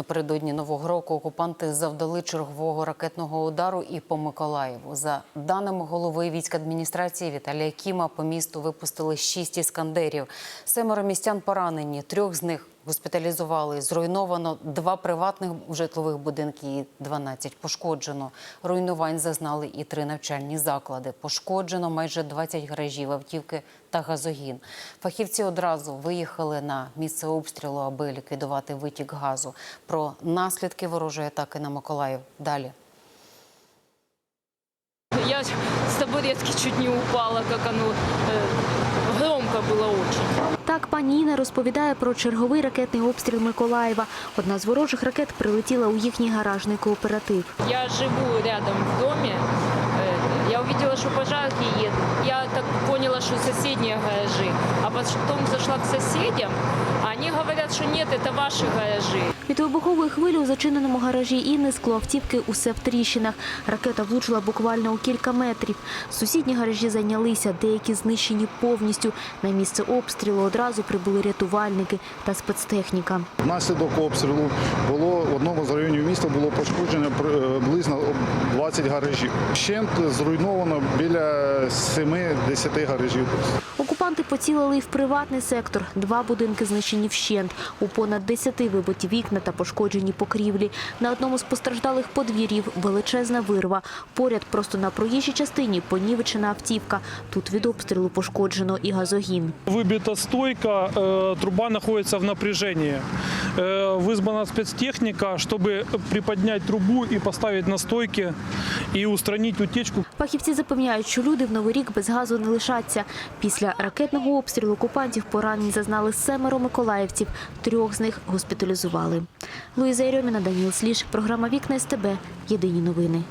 Напередодні нового року окупанти завдали чергового ракетного удару і по Миколаєву. За даними голови військадміністрації Віталія Кіма, по місту випустили шість іскандерів. Семеро містян поранені. Трьох з них госпіталізували. Зруйновано два приватних житлових будинки і 12 пошкоджено. Руйнувань зазнали і три навчальні заклади. Пошкоджено майже 20 гаражів, автівки та газогін. Фахівці одразу виїхали на місце обстрілу, аби ліквідувати витік газу. Про наслідки ворожої атаки на Миколаїв далі. Я с табуретки чуть не упала, как оно э, громко было очень. Так пані Інна розповідає про черговий ракетний обстріл Миколаєва. Одна з ворожих ракет прилетіла у їхній гаражний кооператив. Я живу рядом в доме. Увидела, что пожарки едут. Я так поняла, что соседние гаражи. А потом зашла к соседям. а Они говорят, что нет, это ваши гаражи. Від вибухової хвилі у зачиненому гаражі Інни скло автівки усе в тріщинах. Ракета влучила буквально у кілька метрів. Сусідні гаражі зайнялися, деякі знищені повністю. На місце обстрілу одразу прибули рятувальники та спецтехніка. Внаслідок обстрілу було в одному з районів міста було пошкоджено приблизно 20 гаражів. Щент зруйновано біля 7-10 гаражів. Окупанти поцілили і в приватний сектор. Два будинки знищені вщент. У понад 10 вибиті вікна та пошкоджені покрівлі. На одному з постраждалих подвір'їв величезна вирва. Поряд просто на проїжджій частині понівечена автівка. Тут від обстрілу пошкоджено і газогін. Выбита стойка, э, труба находится в напряжении. Э, Вызвана спецтехника, чтобы приподнять трубу и поставить на стойке и устранить утечку. Фахівці запевняють, що люди в новий рік без газу не лишаться. Після ракетного обстрілу окупантів поранень зазнали семеро миколаївців. Трьох з них госпіталізували. Луїза Єрьоміна, Даніл Сліж. Програма «Вікна СТБ». Єдині новини.